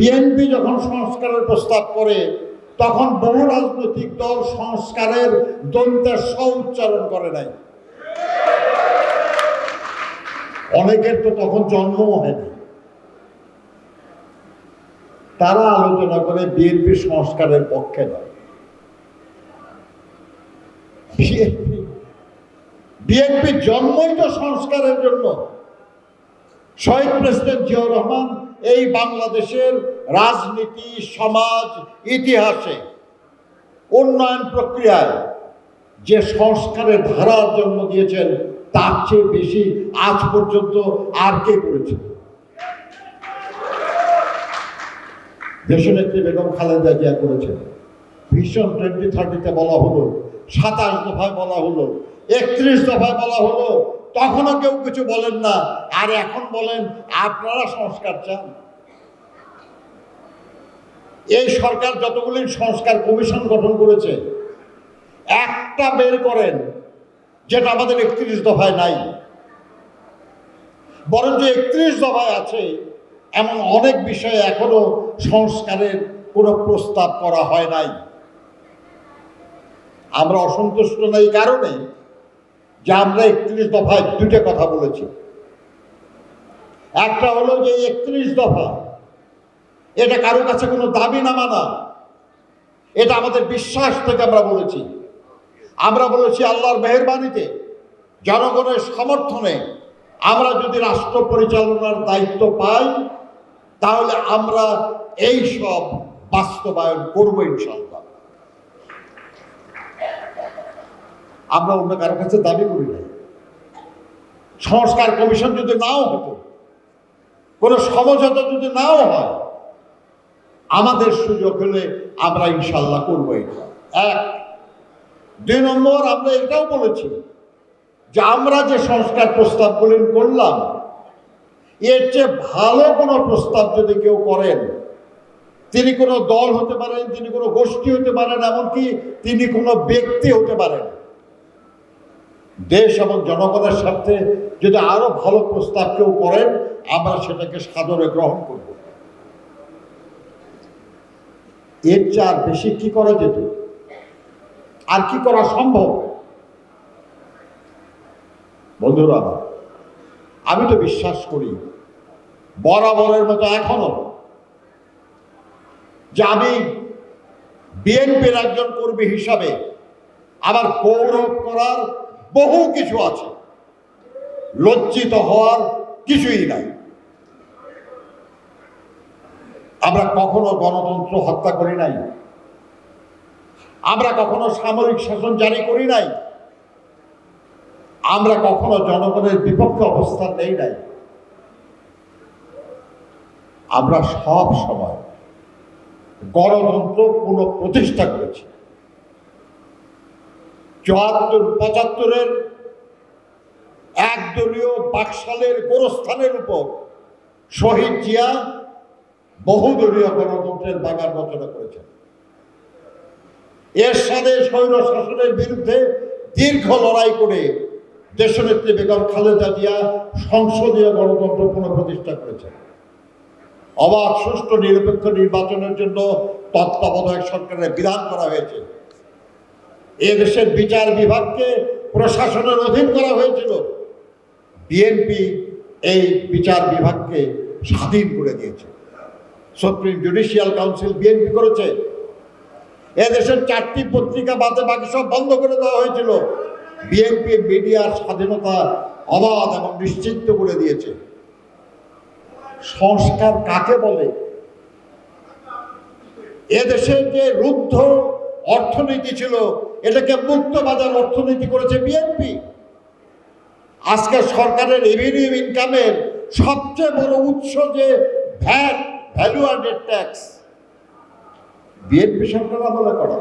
BNP যখন সংস্কারের প্রস্তাব করে, তখন বহু রাজনৈতিক দল সংস্কারের দন্তের স উচ্চারণ করে নাই। অনেকের তো তখন জন্মও হয়নি তারা আলোচনা করে বিএনপি সংস্কারের পক্ষে নয়। বিএনপি জন্মই তো সংস্কারের জন্য। শহীদ প্রেসিডেন্ট জিয়াউর রহমান এই বাংলাদেশের রাজনীতি, সমাজ, ইতিহাসে উন্নয়ন প্রক্রিয়ায় যে সংস্কারের ধারার জন্ম দিয়েছেন, তার চেয়ে বেশি আজ পর্যন্ত আর কে করেছে? দেশনেত্রী বেগম খালেদা জিয়া করেছেন। ভীষণ টোয়েন্টি থার্টিতে বলা হলো, সাতাশ দফায় বলা হলো একত্রিশ দফায় বলা হলো। তখনও কেউ কিছু বলেন না। আর এখন বলেন, আপনারা সংস্কার চান। এই সরকার যতগুলি সংস্কার কমিশন গঠন করেছে, একটা বের করেন, যেটা আমাদের একত্রিশ দফায় নাই। বরঞ্চ একত্রিশ দফায় আছে এমন অনেক বিষয়ে এখনও সংস্কারের কোনো প্রস্তাব করা হয় নাই। আমরা অসন্তুষ্ট না এই কারণে। যে আমরা একত্রিশ দফায় দুটো কথা বলেছি। একটা হলো যে একত্রিশ দফা, এটা কারও কাছে কোনো দাবি না। মানা এটা আমাদের বিশ্বাস থেকে আমরা বলেছি। আমরা বলেছি আল্লাহর মেহরবানিতে, জনগণের সমর্থনে আমরা যদি রাষ্ট্র পরিচালনার দায়িত্ব পাই, তাহলে আমরা এই সব বাস্তবায়ন করব ইনশাল্লাহ আমরা অন্য কারও কাছে দাবি করি না সংস্কার কমিশন যদি নাও হতো, কোনো সমঝোতা যদি নাও হয়, আমাদের সুযোগ হলে আমরা ইনশাল্লাহ করব এটা। এক, দুই নম্বর, আমরা এটাও বলেছি যে আমরা যে সংস্কার প্রস্তাবগুলি করলাম, এর চেয়ে ভালো কোনো প্রস্তাব যদি কেউ করেন, তিনি কোনো দল হতে পারেন, তিনি কোনো গোষ্ঠী হতে পারেন, এমনকি তিনি কোনো ব্যক্তি হতে পারেন দেশ এবং জনগণের স্বার্থে যদি আরও ভালো প্রস্তাব কেউ করেন, আমরা সেটাকে সাদরে গ্রহণ করব। এর চেয়ে আর বেশি কি করা যেত? আর কি করা সম্ভব? বন্ধুরা, আমি তো বিশ্বাস করি, বরাবরের মতো এখনও যে আমি বিএনপির একজন কর্মী হিসাবে আমার গৌরব করার বহু কিছু আছে। লজ্জিত হওয়ার কিছুই নাই। আমরা কখনো গণতন্ত্র হত্যা করি নাই। আমরা কখনো সামরিক শাসন জারি করি নাই। আমরা কখনো জনগণের বিপক্ষে অবস্থান নেই নাই। আমরা সব সময় গণতন্ত্র পুনঃপ্রতিষ্ঠা করেছি। চুয়াত্তর, পঁচাত্তরের একদলীয় বাকশালের গোরস্থানের উপর শহীদ জিয়া বহুদলীয় গণতন্ত্রের বাগান রচনা করেছেন। এর সাথে স্বৈর শাসনের বিরুদ্ধে দীর্ঘ লড়াই করে দেশনেত্রী বেগম খালেদা জিয়া সংসদীয় গণতন্ত্র পুনঃপ্রতিষ্ঠা করেছেন। অবাধ, সুষ্ঠু, নিরপেক্ষ নির্বাচনের জন্য তত্ত্বাবধায়ক সরকারের বিধান করা হয়েছে। এ দেশের বিচার বিভাগকে প্রশাসনের অধীন করা হয়েছিল। বিএনপি এই বিচার বিভাগকে স্বাধীন করে দিয়েছে। সুপ্রিম জুডিশিয়াল কাউন্সিল বিএনপি করেছে। এদেশের চারটি পত্রিকা বাদে বাকি সব বন্ধ করে দেওয়া হয়েছিল। বিএনপি মিডিয়ার স্বাধীনতা অবাধ এবং নিশ্চিত করে দিয়েছে। সংস্কার কাকে বলে? এদেশের যে রুদ্ধ অর্থনীতি ছিল এটাকে মুক্ত বাজার অর্থনীতি করেছে বিএনপি। আজকে সরকারের রেভিনিউ ইনকামের সবচেয়ে বড় উৎস যে VAT value added tax BNP সরকার আমলে করা।